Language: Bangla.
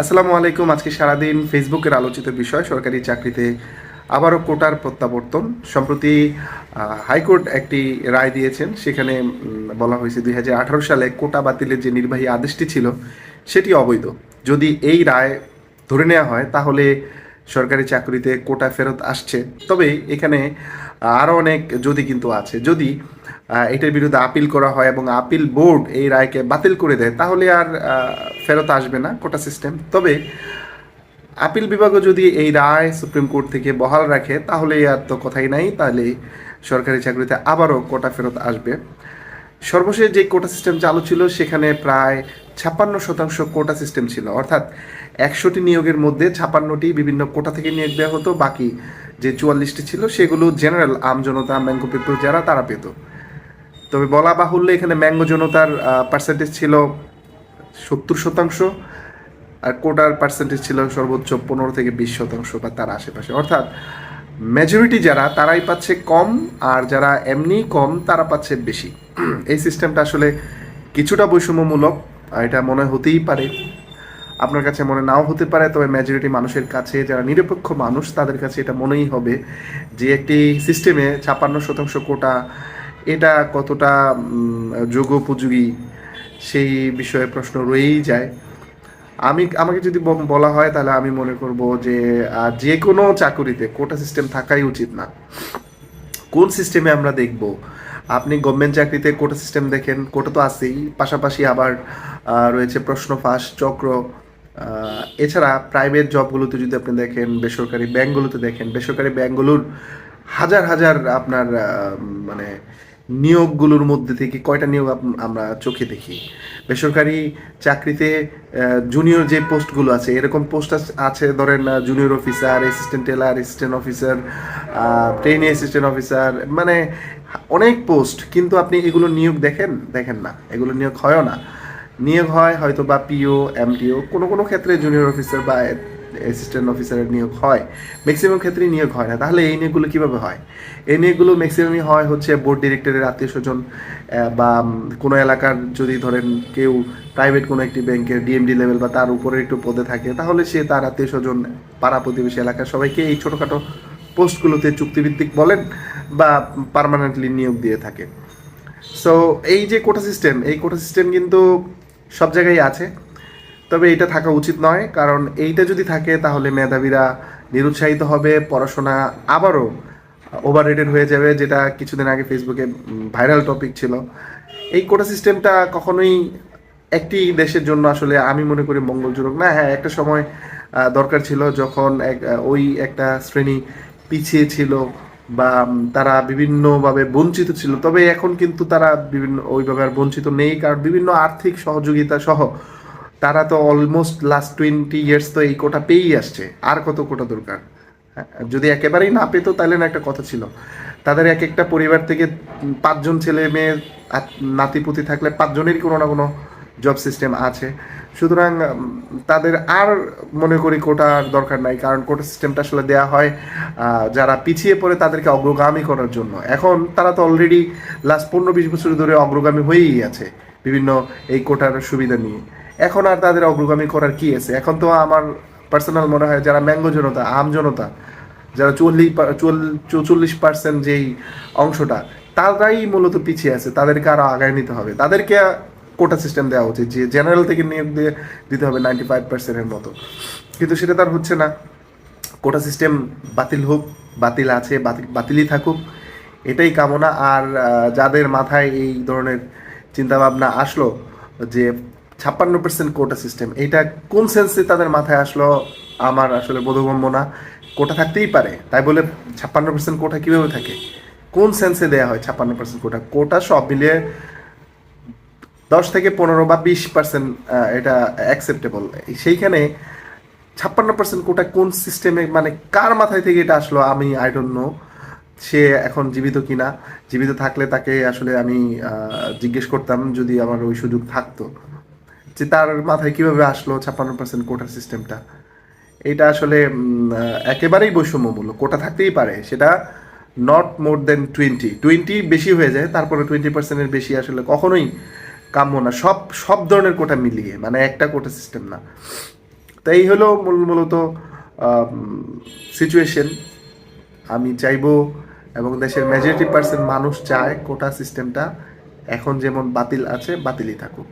আসসালামু আলাইকুম। আজকে সারাদিন ফেসবুকের আলোচিত বিষয়, সরকারি চাকরিতে আবারও কোটার প্রত্যাবর্তন। সম্প্রতি হাইকোর্ট একটি রায় দিয়েছেন। সেখানে বলা হয়েছে দুই হাজার আঠারো সালে কোটা বাতিলের যে নির্বাহী আদেশটি ছিল, সেটি অবৈধ। যদি এই রায় ধরে নেওয়া হয়, তাহলে সরকারি চাকরিতে কোটা ফেরত আসছে। তবে এখানে আরও অনেক যদি কিন্তু আছে। যদি এটার বিরুদ্ধে আপিল করা হয় এবং আপিল বোর্ড এই রায়কে বাতিল করে দেয়, তাহলে আর ফেরত আসবে না কোটা সিস্টেম তবে আপিল বিভাগও যদি এই রায় সুপ্রিম কোর্ট থেকে বহাল রাখে তাহলে আর তো কথাই নাই। তাহলে সরকারি চাকরিতে আবারও কোটা ফেরত আসবে। সর্বশেষ যে কোটা সিস্টেম চালু ছিল, সেখানে প্রায় ছাপ্পান্ন শতাংশ কোটা সিস্টেম ছিল। অর্থাৎ একশোটি নিয়োগের মধ্যে ছাপ্পান্নটি বিভিন্ন কোটা থেকে নিয়োগ দেওয়া হতো। বাকি যে চুয়াল্লিশটি ছিল, সেগুলো জেনারেল আমজনতা ম্যাঙ্গো পিপুল যারা, তারা পেত। তবে বলা বাহুল্য এখানে ম্যাঙ্গো জনতার পার্সেন্টেজ ছিল সত্তর শতাংশ আর কোটার পার্সেন্টেজ ছিল সর্বোচ্চ পনেরো থেকে বিশ শতাংশ বা তার আশেপাশে। অর্থাৎ মেজরিটি যারা, তারাই পাচ্ছে কম আর যারা এমনি কম, তারা পাচ্ছে বেশি। এই সিস্টেমটা আসলে কিছুটা বৈষম্যমূলক এটা মনে হতেই পারে। আপনার কাছে মনে নাও হতে পারে, তবে মেজরিটি মানুষের কাছে, যারা নিরপেক্ষ মানুষ, তাদের কাছে এটা মনেই হবে যে একটি সিস্টেমে ছাপ্পান্ন শতাংশ কোটা এটা কতটা যোগোপযোগী সেই বিষয়ে প্রশ্ন রয়েই যায়। আমি, আমাকে যদি বলা হয় তাহলে আমি মনে করব যে যে কোনো চাকুরিতে কোটা সিস্টেম থাকাই উচিত না। কোন সিস্টেমে আমরা দেখব? আপনি গভর্নমেন্ট চাকরিতে কোটা সিস্টেম দেখেন, কোটা তো আছেই। পাশাপাশি আবার রয়েছে প্রশ্ন ফাঁস, চক্র। এছাড়া প্রাইভেট জবগুলোতে যদি আপনি দেখেন, বেসরকারি ব্যাংকগুলোতে দেখেন, বেসরকারি ব্যাংকগুলোর হাজার হাজার আপনার মানে নিয়োগগুলোর মধ্যে থেকে কয়টা নিয়োগ আমরা চোখে দেখি? বেসরকারি চাকরিতে জুনিয়র যে পোস্টগুলো আছে, এরকম পোস্ট আছে ধরেন junior officer assistant teller assistant officer trainee assistant officer মানে অনেক পোস্ট, কিন্তু আপনি এগুলো নিয়োগ দেখেন দেখেন না। এগুলো নিয়োগ হয়ও না। নিয়োগ হয় হয়তো বা পিও এমটিও কোনো কোনো ক্ষেত্রে জুনিয়র অফিসার বা অ্যাসিস্ট্যান্ট অফিসারের নিয়োগ হয় ম্যাক্সিমাম ক্ষেত্রে নিয়োগ হয় না। তাহলে এই নিয়োগগুলো কীভাবে হয়? এই নিয়োগগুলো ম্যাক্সিমামই হয় হচ্ছে বোর্ড ডিরেক্টরের আত্মীয় স্বজন বা কোনো এলাকার যদি ধরেন কেউ প্রাইভেট কোনো একটি ব্যাংকের ডিএমডি লেভেল বা তার উপরে একটু পদে থাকে, তাহলে সে তার আত্মীয় স্বজন, পাড়া প্রতিবেশী এলাকার সবাইকে এই ছোটোখাটো পোস্টগুলোতে চুক্তিভিত্তিক বলেন বা পার্মানেন্টলি নিয়োগ দিয়ে থাকে। সো এই যে কোটা সিস্টেম এই কোটা সিস্টেম কিন্তু সব জায়গায় আছে। তবে এটা থাকা উচিত নয়, কারণ এইটা যদি থাকে তাহলে মেধাবীরা নিরুৎসাহিত হবে, পড়াশোনা আবারও ওভার হয়ে যাবে, যেটা কিছুদিন আগে ফেসবুকে ভাইরাল টপিক ছিল। এই কোটা সিস্টেমটা কখনোই একটি দেশের জন্য আসলে আমি মনে করি মঙ্গলজনক না। হ্যাঁ একটা সময় দরকার ছিল যখন এক, ওই একটা শ্রেণি পিছিয়ে ছিল বা তারা বিভিন্নভাবে বঞ্চিত ছিল। তবে এখন কিন্তু তারা বিভিন্ন, ওইভাবে আর বঞ্চিত নেই, কারণ বিভিন্ন আর্থিক সহযোগিতা সহ তারা তো অলমোস্ট লাস্ট টোয়েন্টি ইয়ার্স তো এই কোটা পেয়েই আসছে। আর কত কোটা দরকার? হ্যাঁ, যদি একেবারেই না পেতো তাহলে না একটা কথা ছিল। তাদের এক একটা পরিবার থেকে পাঁচজন ছেলে মেয়ে নাতিপুতি থাকলে পাঁচজনেরই কোনো না কোনো জব সিস্টেম আছে। সুতরাং তাদের আর মনে করি কোটার দরকার নাই। কারণ কোটা সিস্টেমটা আসলে দেওয়া হয় যারা পিছিয়ে পড়ে তাদেরকে অগ্রগামী করার জন্য। এখন তারা তো অলরেডি লাস্ট পনেরো বিশ বছর ধরে অগ্রগামী হয়েই আছে। বিভিন্ন এই কোটার সুবিধা নিয়ে। এখন আর তাদের অগ্রগামী করার কি আছে? এখন তো আমার পার্সোনাল মনে হয় যারা ম্যাঙ্গো জনতা, আম জনতা, যারা চল্লিশ চৌচল্লিশ পার্সেন্ট যেই অংশটা, তারাই মূলত পিছিয়ে আছে। তাদেরকে আরও আগায় নিতে হবে। তাদেরকে কোটা সিস্টেম দেওয়া উচিত যে জেনারেল থেকে নিয়োগ দিয়ে দিতে হবে নাইনটি ফাইভ পার্সেন্টের মতো। কিন্তু সেটা তার হচ্ছে না। কোটা সিস্টেম বাতিল হোক, বাতিল আছে বাতিল বাতিলই থাকুক, এটাই কামনা। আর যাদের মাথায় এই ধরনের চিন্তাভাবনা আসলো যে ছাপ্পান্ন পার্সেন্ট কোটা সিস্টেম এটা কোন সেন্সে তাদের মাথায় আসলো? আমার আসলে বোধগম্য না। কোটা থাকতেই পারে। তাই বলে ছাপ্পান্ন পার্সেন্ট কোটা কীভাবে থাকে? কোন সেন্সে দেওয়া হয় ছাপ্পান্ন পার্সেন্ট কোটা কোটা সব মিলিয়ে দশ থেকে পনেরো বা বিশ পার্সেন্ট এটা অ্যাকসেপ্টেবল সেইখানে ছাপ্পান্ন পার্সেন্ট কোটা কোন সিস্টেমে মানে কার মাথায় থেকে এটা আসলো আমি আই ডোন্ট নো সে এখন জীবিত কিনা? জীবিত থাকলে তাকে আসলে আমি জিজ্ঞেস করতাম যদি আমার ওই সুযোগ থাকতো। যে তার মাথায় কীভাবে আসলো ছাপ্পান্ন পার্সেন্ট কোটার সিস্টেমটা এটা আসলে একেবারেই বৈষম্যমূলক কোটা থাকতেই পারে। সেটা not more than twenty twenty বেশি হয়ে যায়, তারপরে টোয়েন্টি পার্সেন্টের বেশি আসলে কখনোই কাম্য না। সব সব ধরনের কোটা মিলিয়ে মানে একটা কোটা সিস্টেম না। তো এই হলো মূল, মূলত সিচুয়েশন আমি চাইব এবং দেশের মেজরিটি পার্সেন্ট মানুষ চায় কোটা সিস্টেমটা এখন যেমন বাতিল আছে, বাতিলই থাকুক।